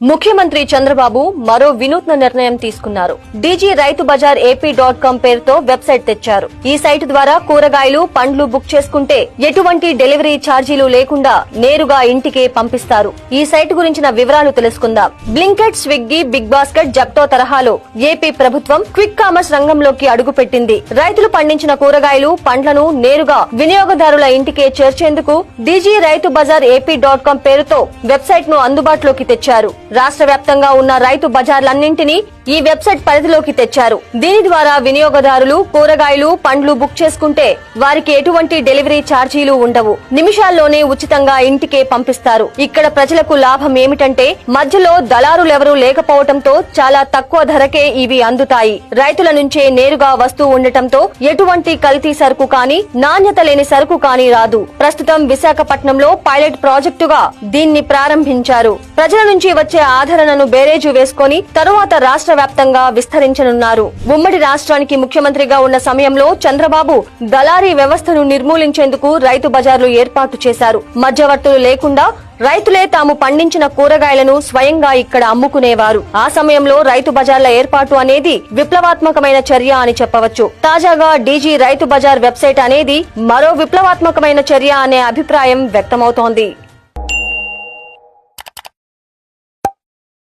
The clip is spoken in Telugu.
ముఖ్యమంత్రి చంద్రబాబు మరో వినూత్న నిర్ణయం తీసుకున్నారు. DG Rythu Bazar AP dot com పేరుతో వెబ్సైట్ తెచ్చారు. ఈ సైట్ ద్వారా కూరగాయలు పండ్లు బుక్ చేసుకుంటే ఎటువంటి డెలివరీ ఛార్జీలు లేకుండా నేరుగా ఇంటికే పంపిస్తారు. ఈ సైట్ గురించిన వివరాలు తెలుసుకుందాం. బ్లింకెట్ స్విగ్గీ బిగ్ బాస్కెట్ జప్టో తరహాలో ఏపీ ప్రభుత్వం క్విక్ కామర్స్ రంగంలోకి అడుగుపెట్టింది. రైతులు పండించిన కూరగాయలు పండ్లను నేరుగా వినియోగదారుల ఇంటికే చేర్చేందుకు DG Rythu Bazar AP dot com పేరుతో వెబ్సైట్ను అందుబాటులోకి తెచ్చారు. రాష్ట్ర వ్యాప్తంగా ఉన్న రైతు బజార్లన్నింటినీ ఈ వెబ్సైట్ పరిధిలోకి తెచ్చారు. దీని ద్వారా వినియోగదారులు కూరగాయలు పండ్లు బుక్ చేసుకుంటే వారికి ఎటువంటి డెలివరీ ఛార్జీలు ఉండవు. నిమిషాల్లోనే ఉచితంగా ఇంటికే పంపిస్తారు. ఇక్కడ ప్రజలకు లాభం ఏమిటంటే మధ్యలో దళారులెవరూ లేకపోవడంతో చాలా తక్కువ ధరకే ఇవి అందుతాయి. రైతుల నుంచే నేరుగా వస్తూ ఉండటంతో ఎటువంటి కల్తీ సరుకు కానీ నాణ్యత లేని సరుకు కానీ రాదు. ప్రస్తుతం విశాఖపట్నంలో పైలట్ ప్రాజెక్టుగా దీన్ని ప్రారంభించారు. ప్రజల నుంచి వచ్చే ఆదరణను బేరేజు వేసుకొని తరువాత రాష్ట్ర వ్యాప్తంగా విస్తరించనున్నారు. ఉమ్మడి రాష్ట్రానికి ముఖ్యమంత్రిగా ఉన్న సమయంలో చంద్రబాబు దళారీ వ్యవస్థను నిర్మూలించేందుకు రైతు బజార్లు ఏర్పాటు చేశారు. మధ్యవర్తులు లేకుండా రైతులే తాము పండించిన కూరగాయలను స్వయంగా ఇక్కడ అమ్ముకునేవారు. ఆ సమయంలో రైతు బజార్ల ఏర్పాటు అనేది విప్లవాత్మకమైన చర్య అని చెప్పవచ్చు. తాజాగా డీజీ రైతు బజార్ వెబ్సైట్ అనేది మరో విప్లవాత్మకమైన చర్య అనే అభిప్రాయం వ్యక్తమవుతోంది.